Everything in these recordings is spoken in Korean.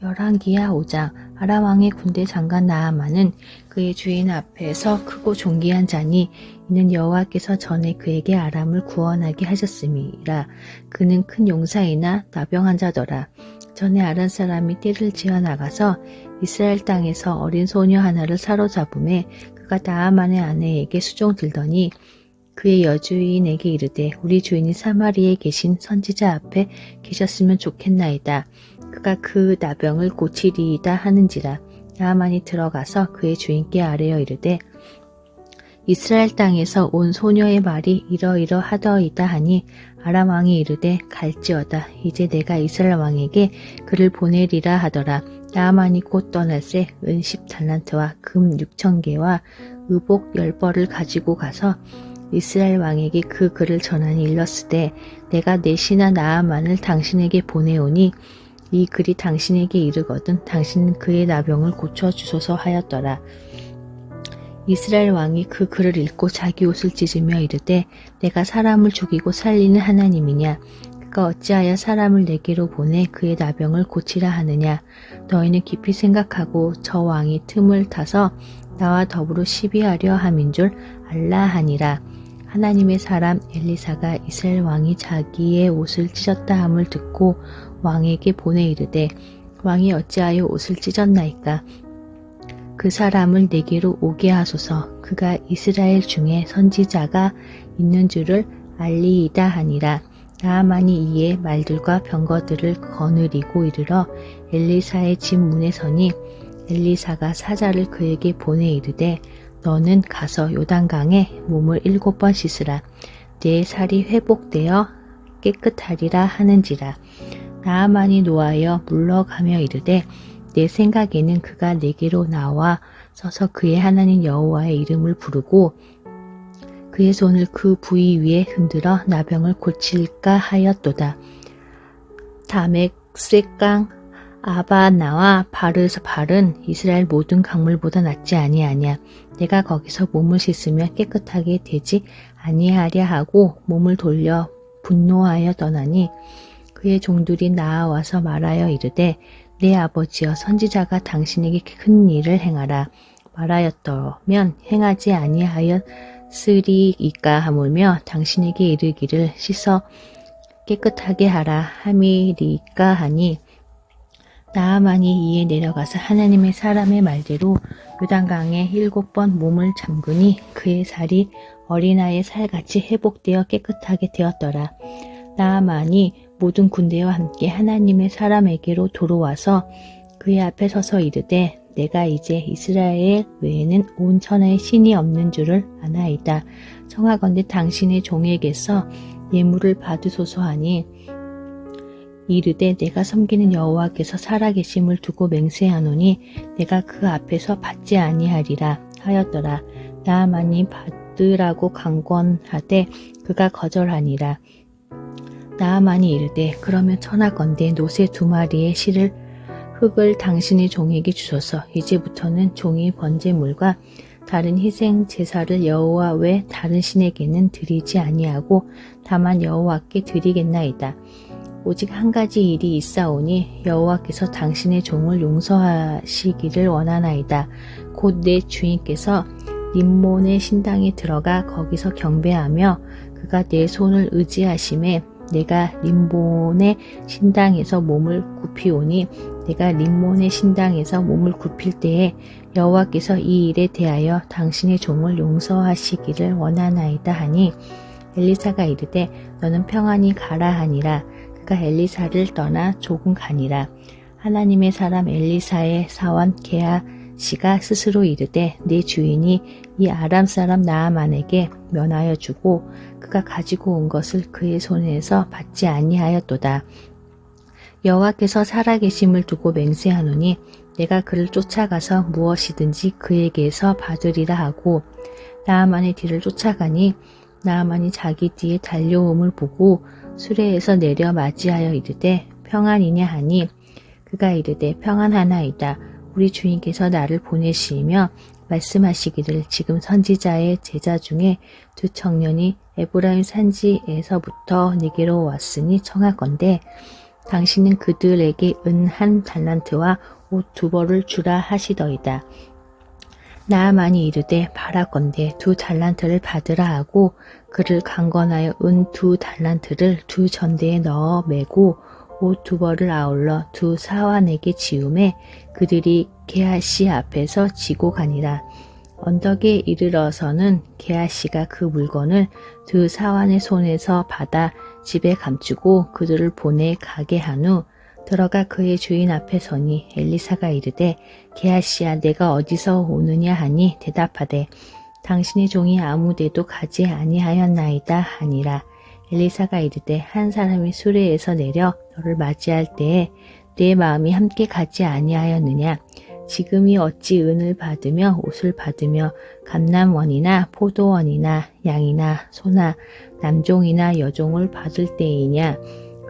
열왕기하 5장 아람 왕의 군대 장관 나아만은 그의 주인 앞에서 크고 존귀한 자니 이는 여호와께서 전에 그에게 아람을 구원하게 하셨음이라 그는 큰 용사이나 나병한 자더라 전에 아람 사람이 띠를 지어 나가서 이스라엘 땅에서 어린 소녀 하나를 사로잡음에 그가 나아만의 아내에게 수종 들더니 그의 여주인에게 이르되 우리 주인이 사마리에 계신 선지자 앞에 계셨으면 좋겠나이다. 그가 그 나병을 고치리이다 하는지라 나아만이 들어가서 그의 주인께 아뢰어 이르되 이스라엘 땅에서 온 소녀의 말이 이러이러 하더이다 하니 아람 왕이 이르되 갈지어다. 이제 내가 이스라엘 왕에게 그를 보내리라 하더라. 나아만이 곧 떠날새 은 10달란트와 금 6천 개와 의복 열 벌을 가지고 가서 이스라엘 왕에게 그 글을 전하니 일렀으되 내가 내 신하 나아만을 당신에게 보내오니 이 글이 당신에게 이르거든 당신은 그의 나병을 고쳐 주소서 하였더라. 이스라엘 왕이 그 글을 읽고 자기 옷을 찢으며 이르되 내가 사람을 죽이고 살리는 하나님이냐? 그가 어찌하여 사람을 내게로 보내 그의 나병을 고치라 하느냐? 너희는 깊이 생각하고 저 왕이 틈을 타서 나와 더불어 시비하려 함인 줄 알라 하니라 하나님의 사람 엘리사가 이스라엘 왕이 자기의 옷을 찢었다 함을 듣고 왕에게 보내 이르되 왕이 어찌하여 옷을 찢었나이까? 그 사람을 내게로 오게 하소서. 그가 이스라엘 중에 선지자가 있는 줄을 알리이다 하니라. 나아만이 이에 말들과 병거들을 거느리고 이르러 엘리사의 집 문에 서니 엘리사가 사자를 그에게 보내 이르되 너는 가서 요단강에 몸을 일곱 번 씻으라 내 살이 회복되어 깨끗하리라 하는지라 나아만이 노하여 물러가며 이르되 내 생각에는 그가 내게로 나와 서서 그의 하나님 여호와의 이름을 부르고 그의 손을 그 부위 위에 흔들어 나병을 고칠까 하였도다. 다맥세강 아바나와 바르스 발은 이스라엘 모든 강물보다 낫지 아니하냐. 내가 거기서 몸을 씻으며 깨끗하게 되지 아니하랴 하고 몸을 돌려 분노하여 떠나니 그의 종들이 나아와서 말하여 이르되 내 아버지여 선지자가 당신에게 큰 일을 행하라 말하였더면 행하지 아니하였으리이까 하물며 당신에게 이르기를 씻어 깨끗하게 하라 함이리까 하니 나아만이 이에 내려가서 하나님의 사람의 말대로 요단강에 일곱 번 몸을 잠그니 그의 살이 어린아이의 살같이 회복되어 깨끗하게 되었더라. 나아만이 모든 군대와 함께 하나님의 사람에게로 돌아와서 그의 앞에 서서 이르되 내가 이제 이스라엘 외에는 온 천하에 신이 없는 줄을 아나이다. 청하건대 당신의 종에게서 예물을 받으소서 하니 이르되 내가 섬기는 여호와께서 살아계심을 두고 맹세하노니 내가 그 앞에서 받지 아니하리라 하였더라. 나아만이 받으라고 강권하되 그가 거절하니라. 나아만이 이르되 그러면 천하건대 노새 두 마리의 실을 흙을 당신의 종에게 주소서 이제부터는 종이 번제물과 다른 희생 제사를 여호와 외 다른 신에게는 드리지 아니하고 다만 여호와께 드리겠나이다. 오직 한 가지 일이 있사오니 여호와께서 당신의 종을 용서하시기를 원하나이다. 곧 내 주인께서 림몬의 신당에 들어가 거기서 경배하며 그가 내 손을 의지하심에 내가 림몬의 신당에서 몸을 굽히오니 내가 림몬의 신당에서 몸을 굽힐 때에 여호와께서 이 일에 대하여 당신의 종을 용서하시기를 원하나이다 하니 엘리사가 이르되 너는 평안히 가라 하니라 그가 엘리사를 떠나 조금 가니라 하나님의 사람 엘리사의 사원 게하 씨가 스스로 이르되 내 주인이 이 아람 사람 나아만에게 면하여 주고 그가 가지고 온 것을 그의 손에서 받지 아니하였도다. 여호와께서 살아계심을 두고 맹세하노니 내가 그를 쫓아가서 무엇이든지 그에게서 받으리라 하고 나아만의 뒤를 쫓아가니 나아만이 자기 뒤에 달려옴을 보고 수레에서 내려 맞이하여 이르되 평안이냐 하니 그가 이르되 평안하나이다. 우리 주인께서 나를 보내시며 말씀하시기를 지금 선지자의 제자 중에 두 청년이 에브라임 산지에서부터 내게로 왔으니 청하건대 당신은 그들에게 은 한 달란트와 옷 두 벌을 주라 하시더이다. 나아만이 이르되 바라건대 두 달란트를 받으라 하고 그를 강건하여 은 두 달란트를 두 전대에 넣어 매고 옷 두 벌을 아울러 두 사환에게 지음에 그들이 게하시 앞에서 지고 가니라. 언덕에 이르러서는 게하시가 그 물건을 두 사환의 손에서 받아 집에 감추고 그들을 보내 가게 한 후 들어가 그의 주인 앞에 서니 엘리사가 이르되 게하시야 내가 어디서 오느냐 하니 대답하되 당신의 종이 아무데도 가지 아니하였나이다 하니라. 엘리사가 이르되 한 사람이 수레에서 내려 너를 맞이할 때에 내 마음이 함께 가지 아니하였느냐? 지금이 어찌 은을 받으며 옷을 받으며 감남원이나 포도원이나 양이나 소나 남종이나 여종을 받을 때이냐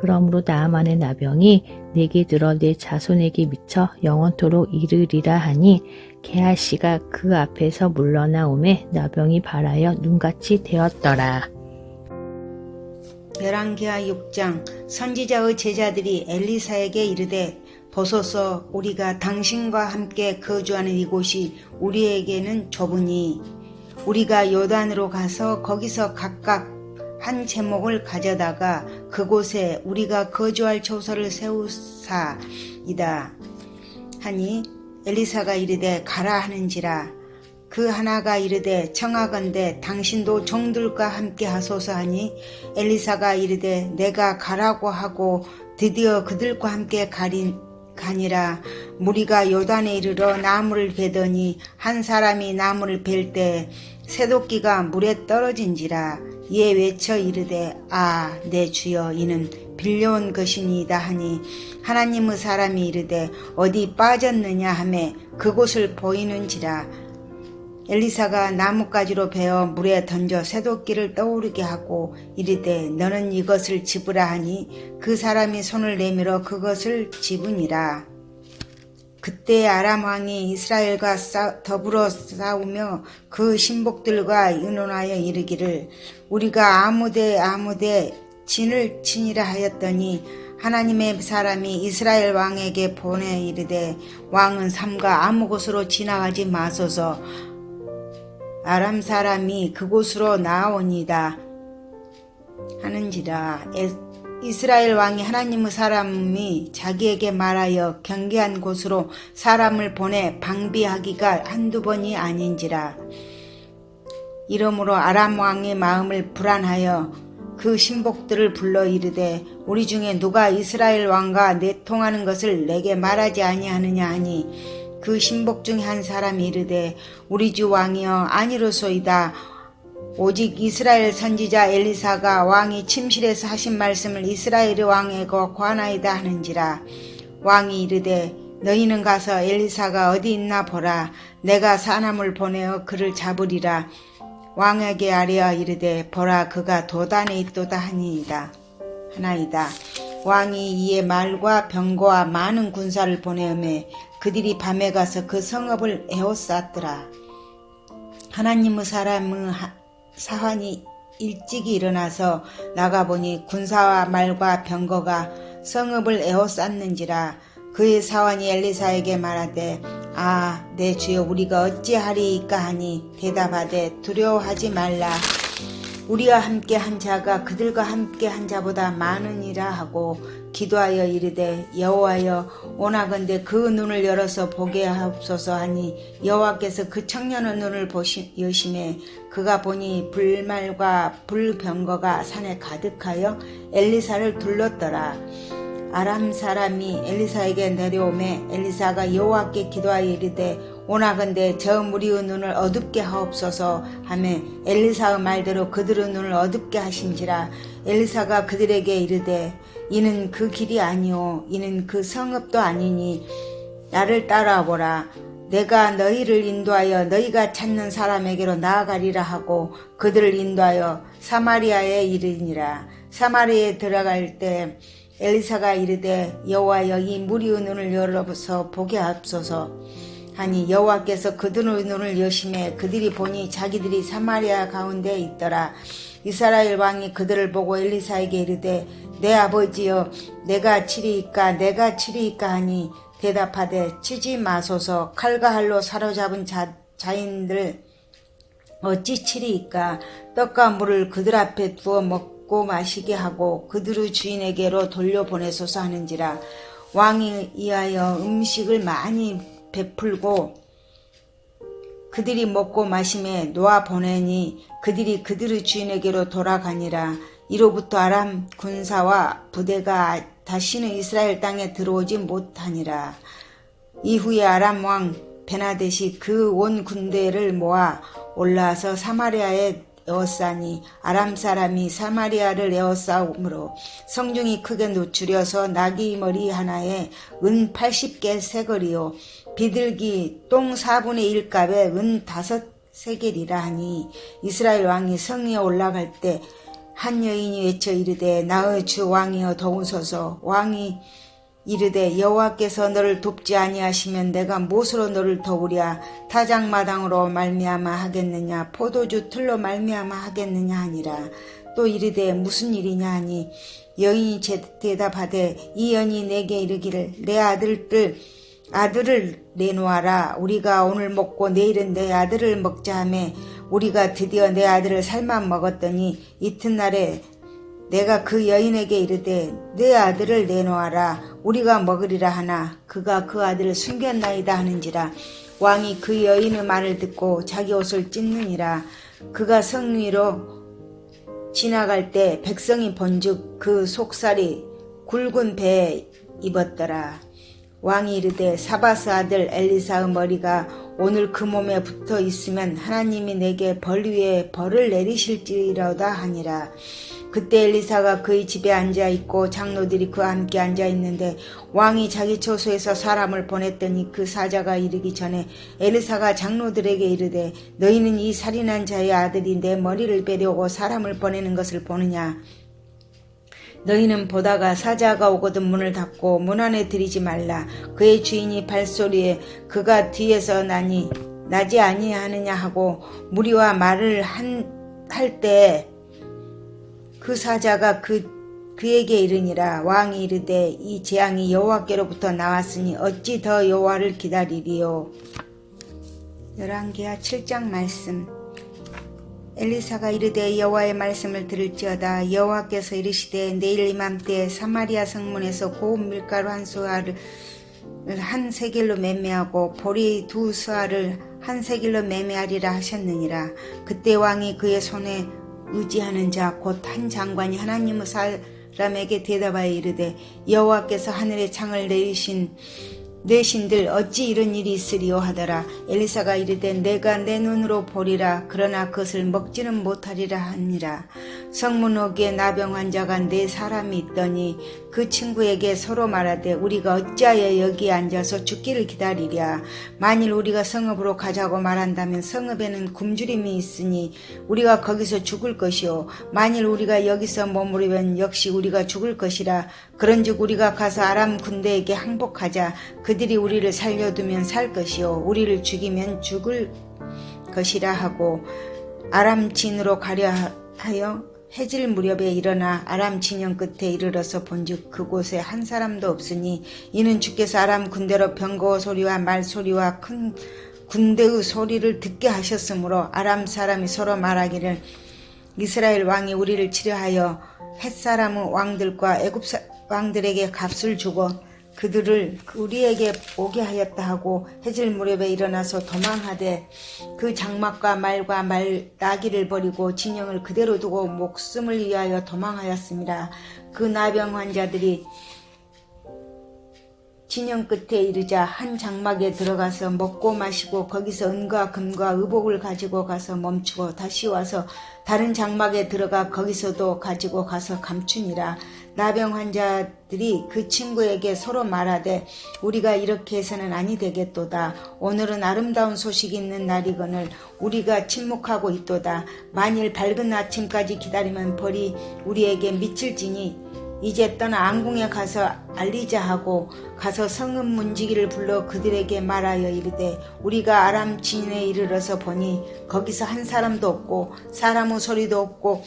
그러므로 나아만의 나병이 내게 들어 내 자손에게 미쳐 영원토록 이르리라 하니 게하시가 그 앞에서 물러나 오매 나병이 발하여 눈같이 되었더라. 열왕기하 6장 선지자의 제자들이 엘리사에게 이르되 보소서 우리가 당신과 함께 거주하는 이곳이 우리에게는 좁으니 우리가 요단으로 가서 거기서 각각 한 제목을 가져다가 그곳에 우리가 거주할 초소를 세우사이다. 하니 엘리사가 이르되 가라 하는지라. 그 하나가 이르되 청하건대 당신도 종들과 함께 하소서 하니 엘리사가 이르되 내가 가라고 하고 드디어 그들과 함께 가린 가니라. 무리가 요단에 이르러 나무를 베더니 한 사람이 나무를 벨 때 새도끼가 물에 떨어진지라 이에 외쳐 이르되 아 내 주여 이는 빌려온 것이니이다 하니 하나님의 사람이 이르되 어디 빠졌느냐 하매 그곳을 보이는지라 엘리사가 나뭇가지로 베어 물에 던져 새도끼를 떠오르게 하고 이르되 너는 이것을 집으라 하니 그 사람이 손을 내밀어 그것을 집으니라. 그때 아람 왕이 이스라엘과 싸- 더불어 싸우며 그 신복들과 의논하여 이르기를 우리가 아무데 아무데 진을 치니라 하였더니 하나님의 사람이 이스라엘 왕에게 보내 이르되 왕은 삼가 아무 곳으로 지나가지 마소서. 아람 사람이 그곳으로 나오니다. 하는지라. 에- 이스라엘 왕이 하나님의 사람이 자기에게 말하여 경계한 곳으로 사람을 보내 방비하기가 한두 번이 아닌지라. 이러므로 아람 왕의 마음을 불안하여 그 신복들을 불러 이르되 우리 중에 누가 이스라엘 왕과 내통하는 것을 내게 말하지 아니하느냐 하니 그 신복 중에 한 사람이 이르되 우리 주 왕이여 아니로소이다 오직 이스라엘 선지자 엘리사가 왕이 침실에서 하신 말씀을 이스라엘 왕에게 관하이다 하는지라. 왕이 이르되 너희는 가서 엘리사가 어디 있나 보라. 내가 사람을 보내어 그를 잡으리라. 왕에게 아뢰어 이르되 보라 그가 도단에 있도다 하니이다. 하나이다. 왕이 이에 말과 병거와 많은 군사를 보내음에 그들이 밤에 가서 그 성읍을 에워쌌더라. 하나님의 사람의 하- 사환이 일찍이 일어나서 나가보니 군사와 말과 병거가 성읍을 에워쌌는지라 그의 사환이 엘리사에게 말하되 아 내 주여 우리가 어찌하리이까 하니 대답하되 두려워하지 말라 우리와 함께 한 자가 그들과 함께 한 자보다 많으니라 하고 기도하여 이르되 여호와여 오나건대 그 눈을 열어서 보게 하옵소서 하니 여호와께서 그 청년의 눈을 보시 여심해 그가 보니 불말과 불병거가 산에 가득하여 엘리사를 둘렀더라. 아람 사람이 엘리사에게 내려오매 엘리사가 여호와께 기도하여 이르되 오나건대 저 무리의 눈을 어둡게 하옵소서 하매 엘리사의 말대로 그들의 눈을 어둡게 하신지라 엘리사가 그들에게 이르되 이는 그 길이 아니오 이는 그 성읍도 아니니 나를 따라오라. 내가 너희를 인도하여 너희가 찾는 사람에게로 나아가리라 하고 그들을 인도하여 사마리아에 이르니라. 사마리아에 들어갈 때 엘리사가 이르되 여호와여 이 무리의 눈을 열어서 보게 하옵소서 하니 여호와께서 그들의 눈을 여심해 그들이 보니 자기들이 사마리아 가운데 있더라. 이스라엘 왕이 그들을 보고 엘리사에게 이르되 내 아버지여 내가 치리이까 내가 치리이까 하니 대답하되 치지 마소서. 칼과 할로 사로잡은 자, 자인들 어찌 치리이까? 떡과 물을 그들 앞에 두어 먹고 마시게 하고 그들의 주인에게로 돌려보내소서 하는지라. 왕이 이하여 음식을 많이 베풀고 그들이 먹고 마심에 놓아 보내니 그들이 그들의 주인에게로 돌아가니라. 이로부터 아람 군사와 부대가 다시는 이스라엘 땅에 들어오지 못하니라. 이후에 아람 왕 베나데시 그 온 군대를 모아 올라와서 사마리아에 에워싸니 아람 사람이 사마리아를 에워싸므로 성중이 크게 노출여서 나귀 머리 하나에 은 80개 세거리요 비둘기 똥 4분의 1값에 은 다섯 세겔이라 하니 이스라엘 왕이 성에 올라갈 때 한 여인이 외쳐 이르되 나의 주 왕이여 도우소서. 왕이 이르되 여호와께서 너를 돕지 아니하시면 내가 무엇으로 너를 도우랴? 타작마당으로 말미암아 하겠느냐? 포도주 틀로 말미암아 하겠느냐 하니라. 또 이르되 무슨 일이냐 하니 여인이 제- 대답하되 이 연이 내게 이르기를 내 아들들 아들을 내놓아라. 우리가 오늘 먹고 내일은 내 아들을 먹자 하매 우리가 드디어 내 아들을 삶아 먹었더니 이튿날에 내가 그 여인에게 이르되 내 아들을 내놓아라. 우리가 먹으리라 하나 그가 그 아들을 숨겼나이다 하는지라. 왕이 그 여인의 말을 듣고 자기 옷을 찢느니라. 그가 성 위로 지나갈 때 백성이 본즉 그 속살이 굵은 배에 입었더라 왕이 이르되 사바스 아들 엘리사의 머리가 오늘 그 몸에 붙어 있으면 하나님이 내게 벌 위에 벌을 내리실지로다 하니라. 그때 엘리사가 그의 집에 앉아 있고 장로들이 그와 함께 앉아 있는데 왕이 자기 처소에서 사람을 보냈더니 그 사자가 이르기 전에 엘리사가 장로들에게 이르되 너희는 이 살인한 자의 아들이 내 머리를 베려고 사람을 보내는 것을 보느냐 너희는 보다가 사자가 오거든 문을 닫고 문 안에 들이지 말라. 그의 주인이 발소리에 그가 뒤에서 나니 나지 아니하느냐 하고 무리와 말을 할때 그 사자가 그 그에게 이르니라 왕이 이르되 이 재앙이 여호와께로부터 나왔으니 어찌 더 여호와를 기다리리요. 열왕기하 7장 말씀 엘리사가 이르되 여호와의 말씀을 들을지어다. 여호와께서 이르시되 내일 이맘때 사마리아 성문에서 고운 밀가루 한 수알을 한 세겔로 매매하고 보리 두 수알을 한 세겔로 매매하리라 하셨느니라. 그때 왕이 그의 손에 의지하는 자 곧 한 장관이 하나님의 사람에게 대답하여 이르되 여호와께서 하늘의 창을 내리신 내신들 어찌 이런 일이 있으리요 하더라. 엘리사가 이르되 내가 내 눈으로 보리라. 그러나 그것을 먹지는 못하리라 하니라 성문옥에 나병 환자가 네 사람이 있더니 그 친구에게 서로 말하되 우리가 어찌하여 여기 앉아서 죽기를 기다리랴. 만일 우리가 성읍으로 가자고 말한다면 성읍에는 굶주림이 있으니 우리가 거기서 죽을 것이요 만일 우리가 여기서 머무르면 역시 우리가 죽을 것이라. 그런즉 우리가 가서 아람 군대에게 항복하자. 그들이 우리를 살려두면 살 것이요 우리를 죽이면 죽을 것이라 하고 아람 진으로 가려 하여 해질 무렵에 일어나 아람 진영 끝에 이르러서 본즉 그곳에 한 사람도 없으니 이는 주께서 아람 군대로 병거 소리와 말 소리와 큰 군대의 소리를 듣게 하셨으므로 아람 사람이 서로 말하기를 이스라엘 왕이 우리를 치려하여 햇사람의 왕들과 애굽 사- 왕들에게 값을 주고 그들을 우리에게 오게 하였다 하고 해질 무렵에 일어나서 도망하되 그 장막과 말과 말 나귀를 버리고 진영을 그대로 두고 목숨을 위하여 도망하였습니다. 그 나병 환자들이 진영 끝에 이르자 한 장막에 들어가서 먹고 마시고 거기서 은과 금과 의복을 가지고 가서 멈추고 다시 와서 다른 장막에 들어가 거기서도 가지고 가서 감추니라 나병 환자들이 그 친구에게 서로 말하되 우리가 이렇게 해서는 아니 되겠도다. 오늘은 아름다운 소식이 있는 날이거늘 우리가 침묵하고 있도다. 만일 밝은 아침까지 기다리면 벌이 우리에게 미칠지니 이제 떠나 안궁에 가서 알리자 하고 가서 성읍 문지기를 불러 그들에게 말하여 이르되 우리가 아람 진에 이르러서 보니 거기서 한 사람도 없고 사람의 소리도 없고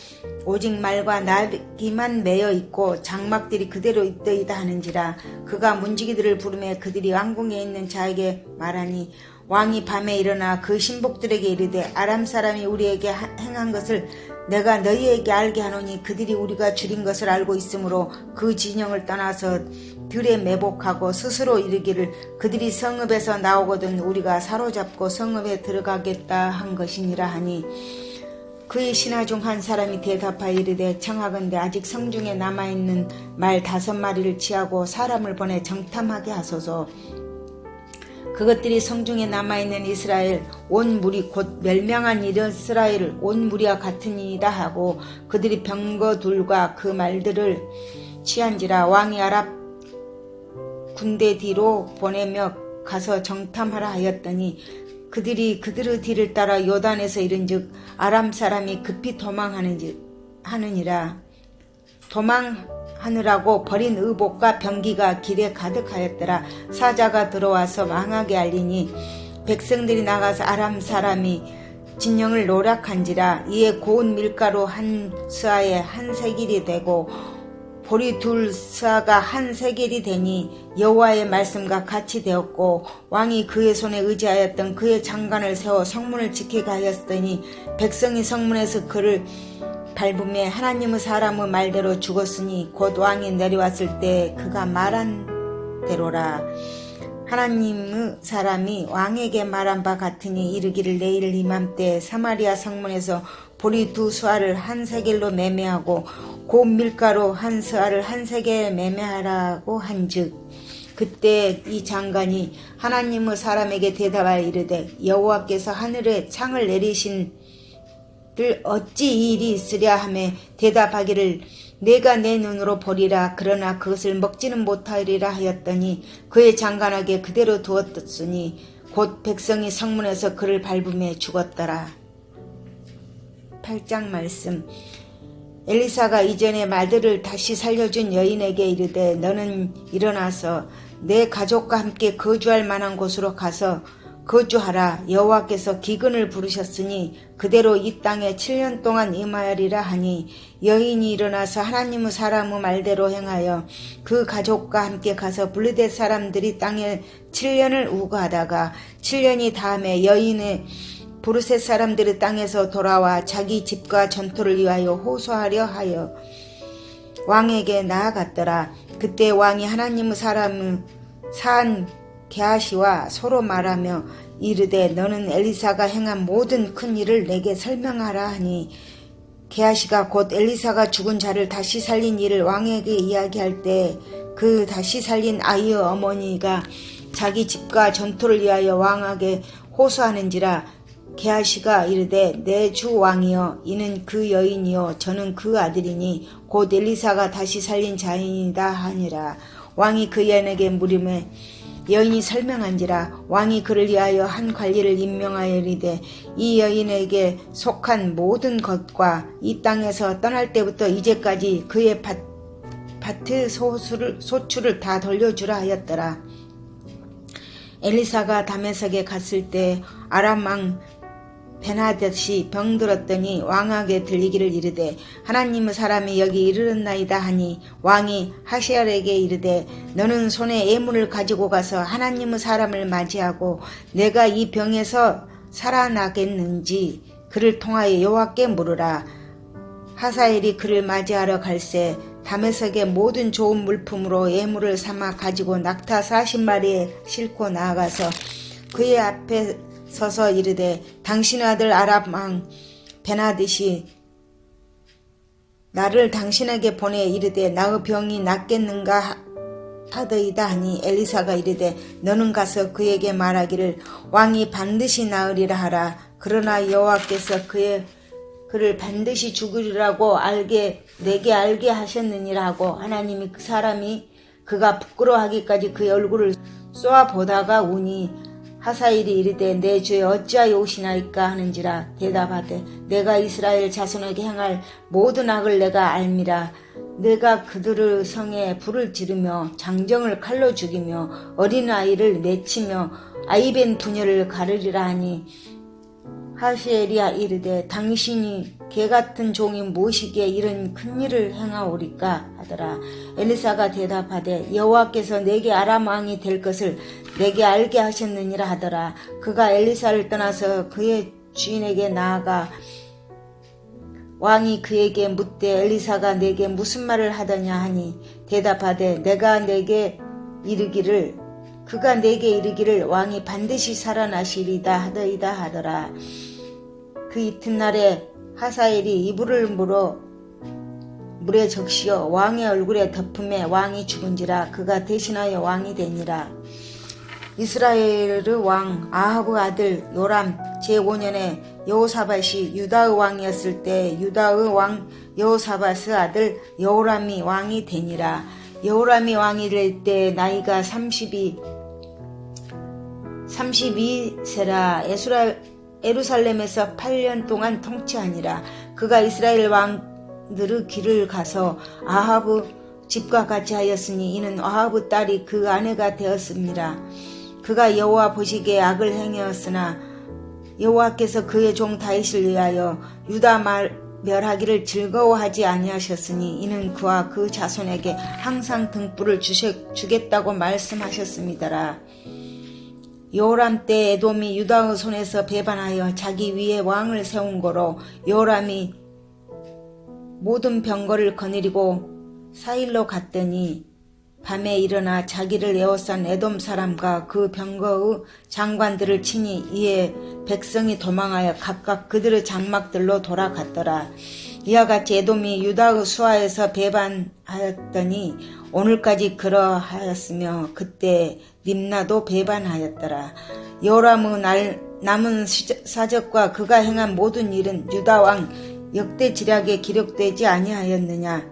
오직 말과 나귀만 매여 있고 장막들이 그대로 있더이다 하는지라 그가 문지기들을 부르매 그들이 왕궁에 있는 자에게 말하니 왕이 밤에 일어나 그 신복들에게 이르되 아람 사람이 우리에게 하- 행한 것을 내가 너희에게 알게 하노니 그들이 우리가 줄인 것을 알고 있으므로 그 진영을 떠나서 들에 매복하고 스스로 이르기를 그들이 성읍에서 나오거든 우리가 사로잡고 성읍에 들어가겠다 한 것이니라 하니 그의 신하 중 한 사람이 대답하여 이르되 청하건대 아직 성중에 남아있는 말 다섯 마리를 취하고 사람을 보내 정탐하게 하소서 그것들이 성중에 남아있는 이스라엘 온 무리 곧 멸명한 이스라엘 온 무리와 같으니이다 하고 그들이 병거 둘과 그 말들을 취한지라 왕이 아랍 군대 뒤로 보내며 가서 정탐하라 하였더니 그들이 그들의 뒤를 따라 요단에서 이른즉 아람 사람이 급히 도망하는지 하느니라. 도망 하느라고 버린 의복과 병기가 길에 가득하였더라. 사자가 들어와서 망하게 알리니 백성들이 나가서 아람 사람이 진영을 노략한지라 이에 고운 밀가루 한 스아에 한 세길이 되고 보리 둘 스아가 한 세겔이 되니 여호와의 말씀과 같이 되었고 왕이 그의 손에 의지하였던 그의 장관을 세워 성문을 지키게 하였더니 백성이 성문에서 그를 밟음에 하나님의 사람의 말대로 죽었으니 곧 왕이 내려왔을 때 그가 말한 대로라. 하나님의 사람이 왕에게 말한 바 같으니 이르기를 내일 이맘때 사마리아 성문에서 보리 두 수알을 한 세겔로 매매하고 곧 밀가루 한 수알을 한 세겔 매매하라고 한즉 그때 이 장관이 하나님의 사람에게 대답하여 이르되 여호와께서 하늘에 창을 내리신 들 어찌 이 일이 있으랴 하며 대답하기를 내가 내 눈으로 보리라 그러나 그것을 먹지는 못하리라 하였더니 그의 장관에게 그대로 두었으니 곧 백성이 성문에서 그를 밟음에 죽었더라. 8장 말씀 엘리사가 이전에 말들을 다시 살려준 여인에게 이르되 너는 일어나서 내 가족과 함께 거주할 만한 곳으로 가서 거주하라 여호와께서 기근을 부르셨으니 그대로 이 땅에 7년 동안 임하리라 하니 여인이 일어나서 하나님의 사람의 말대로 행하여 그 가족과 함께 가서 블르댓 사람들이 땅에 7년을 우거하다가 7년이 다음에 여인의 부르셋 사람들이 땅에서 돌아와 자기 집과 전토를 위하여 호소하려 하여 왕에게 나아갔더라. 그때 왕이 하나님의 사람의 산 게하시와 서로 말하며 이르되 너는 엘리사가 행한 모든 큰 일을 내게 설명하라 하니 게하시가 곧 엘리사가 죽은 자를 다시 살린 일을 왕에게 이야기할 때 그 다시 살린 아이의 어머니가 자기 집과 전토를 위하여 왕에게 호소하는지라 게하시가 이르되 내 주 왕이여 이는 그 여인이요 저는 그 아들이니 곧 엘리사가 다시 살린 자인이다 하니라. 왕이 그 여인에게 물음에 여인이 설명한지라 왕이 그를 위하여 한 관리를 임명하여 이르되 이 여인에게 속한 모든 것과 이 땅에서 떠날 때부터 이제까지 그의 밭, 밭의 소수를, 소출을 다 돌려주라 하였더라. 엘리사가 다메섹에 갔을 때 아람 왕 베나댓이 병들었더니 왕에게 들리기를 이르되 하나님의 사람이 여기 이르렀나이다 하니 왕이 하시알에게 이르되 너는 손에 예물을 가지고 가서 하나님의 사람을 맞이하고 내가 이 병에서 살아나겠는지 그를 통하여 여호와께 물으라. 하사엘이 그를 맞이하러 갈새 다메섹의 모든 좋은 물품으로 예물을 삼아 가지고 낙타 40마리에 싣고 나아가서 그의 앞에 서서 이르되 당신 아들 아랍 왕 베나듯이 나를 당신에게 보내 이르되 나의 병이 낫겠는가 하- 하더이다 하니 엘리사가 이르되 너는 가서 그에게 말하기를 왕이 반드시 나으리라 하라. 그러나 여호와께서 그의 그를 반드시 죽으리라고 알게 내게 알게 하셨느니라 하고 하나님이 그 사람이 그가 부끄러워하기까지 그의 얼굴을 쏘아 보다가 우니 하사일이 이르되 내 주에 어찌하여 오시나이까 하는지라 대답하되 내가 이스라엘 자손에게 행할 모든 악을 내가 알미라. 내가 그들의 성에 불을 지르며 장정을 칼로 죽이며 어린아이를 맺히며 아이벤 부녀를 가르리라 하니. 하시엘이야 이르되 당신이 개 같은 종이 무엇이기에 이런 큰 일을 행하오리까 하더라. 엘리사가 대답하되 여호와께서 내게 아람 왕이 될 것을 내게 알게 하셨느니라 하더라. 그가 엘리사를 떠나서 그의 주인에게 나아가 왕이 그에게 묻되 엘리사가 내게 무슨 말을 하더냐 하니 대답하되 내가 내게 이르기를 그가 내게 이르기를 왕이 반드시 살아나시리다 하더이다 하더라. 그 이튿날에 하사엘이 이불을 물어 물에 적시어 왕의 얼굴에 덮음에 왕이 죽은지라 그가 대신하여 왕이 되니라. 이스라엘의 왕 아하브 아들 요람 제5년에 여호사밧이 유다의 왕이었을 때 유다의 왕 여호사밧의 아들 여호람이 왕이 되니라. 여호람이 왕이 될 때 나이가 32 32세라. 에스라 에루살렘에서 8년 동안 통치하니라 그가 이스라엘 왕들의 길을 가서 아하브 집과 같이 하였으니 이는 아하브 딸이 그 아내가 되었습니다. 그가 여호와 보시기에 악을 행하였으나 여호와께서 그의 종 다윗을 위하여 유다 말 멸하기를 즐거워하지 아니하셨으니 이는 그와 그 자손에게 항상 등불을 주셔, 주겠다고 말씀하셨습니다라. 요람 때 에돔이 유다의 손에서 배반하여 자기 위에 왕을 세운 거로 요람이 모든 병거를 거느리고 사일로 갔더니 밤에 일어나 자기를 에워싼 에돔 사람과 그 병거의 장관들을 치니 이에 백성이 도망하여 각각 그들의 장막들로 돌아갔더라. 이와 같이 에돔이 유다의 수하에서 배반하였더니 오늘까지 그러하였으며 그때 림나도 배반하였더라. 요람의 날, 남은 사적과 그가 행한 모든 일은 유다 왕 역대 지략에 기록되지 아니하였느냐.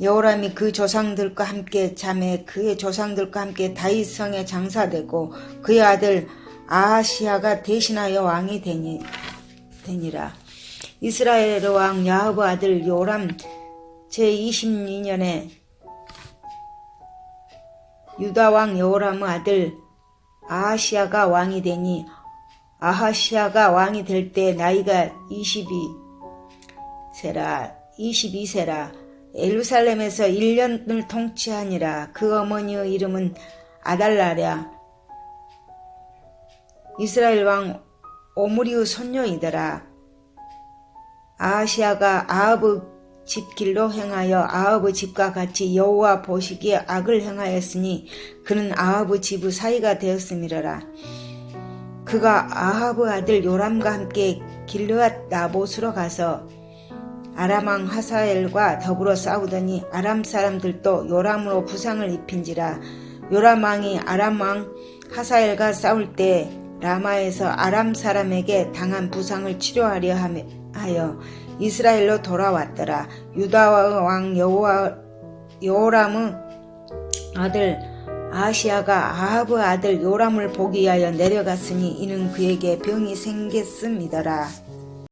여호람이 그 조상들과 함께 잠에 그의 조상들과 함께 다윗 성에 장사되고 그의 아들 아하시아가 대신하여 왕이 되니 되니라. 이스라엘의 왕 야하브 아들 요람 제 22년에 유다 왕 여호람의 아들 아하시아가 왕이 되니 아하시아가 왕이 될 때 나이가 22세라 22세라. 에루살렘에서 1년을 통치하니라. 그 어머니의 이름은 아달라랴. 이스라엘 왕 오므리의 손녀이더라. 아하시아가 아합의 집 길로 행하여 아합의 집과 같이 여호와 보시기에 악을 행하였으니 그는 아합의 집의 사이가 되었음이러라. 그가 아합의 아들 요람과 함께 길르앗 나봇으로 가서 아람왕 하사엘과 더불어 싸우더니 아람 사람들도 요람으로 부상을 입힌지라. 요람 왕이 아람 왕 하사엘과 싸울 때 라마에서 아람 사람에게 당한 부상을 치료하려 하여 이스라엘로 돌아왔더라. 유다의 왕 요람의 아들 아시아가 아합의 아들 요람을 보기 위하여 내려갔으니 이는 그에게 병이 생겼음이더라